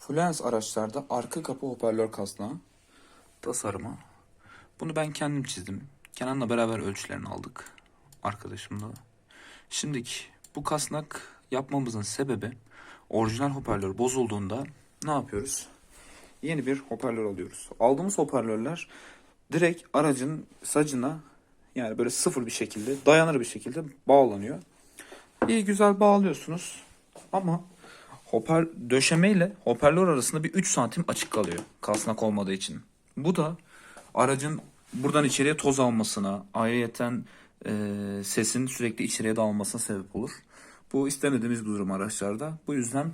Fluence araçlarda arka kapı hoparlör kasnağı tasarımı. Bunu ben kendim çizdim. Kenan'la beraber ölçülerini aldık. Arkadaşımla. Şimdiki bu kasnak yapmamızın sebebi orijinal hoparlör bozulduğunda ne yapıyoruz? Yeni bir hoparlör alıyoruz. Aldığımız hoparlörler direkt aracın sacına yani böyle sıfır bir şekilde dayanır bir şekilde bağlanıyor. İyi güzel bağlıyorsunuz ama hoper döşemeyle hoparlör arasında bir 3 santim açık kalıyor kasnak olmadığı için. Bu da aracın buradan içeriye toz almasına, ayrıyeten e, sesin sürekli içeriye dalmasına sebep olur. Bu istemediğimiz bir durum araçlarda. Bu yüzden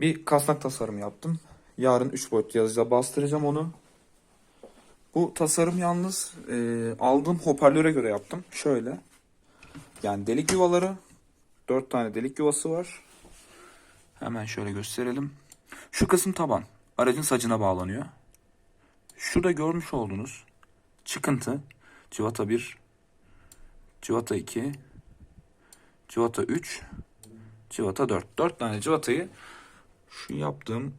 bir kasnak tasarımı yaptım. Yarın 3 boyut yazıca bastıracağım onu. Bu tasarım yalnız e, aldığım hoparlöre göre yaptım. Şöyle. Yani delik yuvaları 4 tane delik yuvası var. Hemen şöyle gösterelim. Şu kısım taban. Aracın sacına bağlanıyor. Şurada görmüş olduğunuz çıkıntı civata 1, civata 2, civata 3, civata 4. 4 tane civatayı şu yaptığım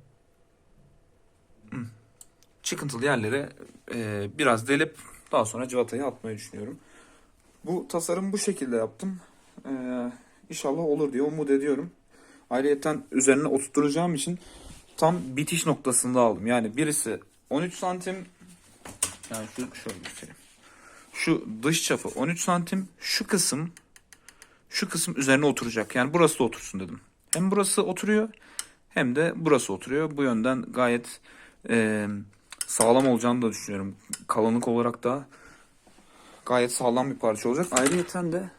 hmm, çıkıntılı yerlere e, biraz delip daha sonra civatayı atmayı düşünüyorum. Bu tasarım bu şekilde yaptım. E, inşallah olur diye umut ediyorum. Ayrıyeten üzerine oturtturacağım için tam bitiş noktasında aldım. Yani birisi 13 santim yani şu şöyle göstereyim. Şu dış çapı 13 santim. Şu kısım şu kısım üzerine oturacak. Yani burası da otursun dedim. Hem burası oturuyor hem de burası oturuyor. Bu yönden gayet e, sağlam olacağını da düşünüyorum. Kalınlık olarak da gayet sağlam bir parça olacak. Ayrıyeten de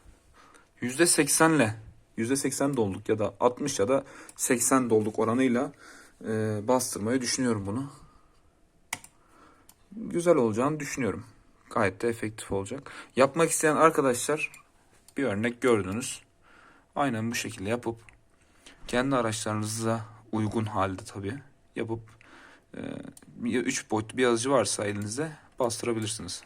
%80'le %80 dolduk ya da 60 ya da 80 dolduk oranıyla e, bastırmayı düşünüyorum bunu. Güzel olacağını düşünüyorum. Gayet de efektif olacak. Yapmak isteyen arkadaşlar bir örnek gördünüz. Aynen bu şekilde yapıp kendi araçlarınıza uygun halde tabii yapıp e, 3 boyutlu bir yazıcı varsa elinizde bastırabilirsiniz.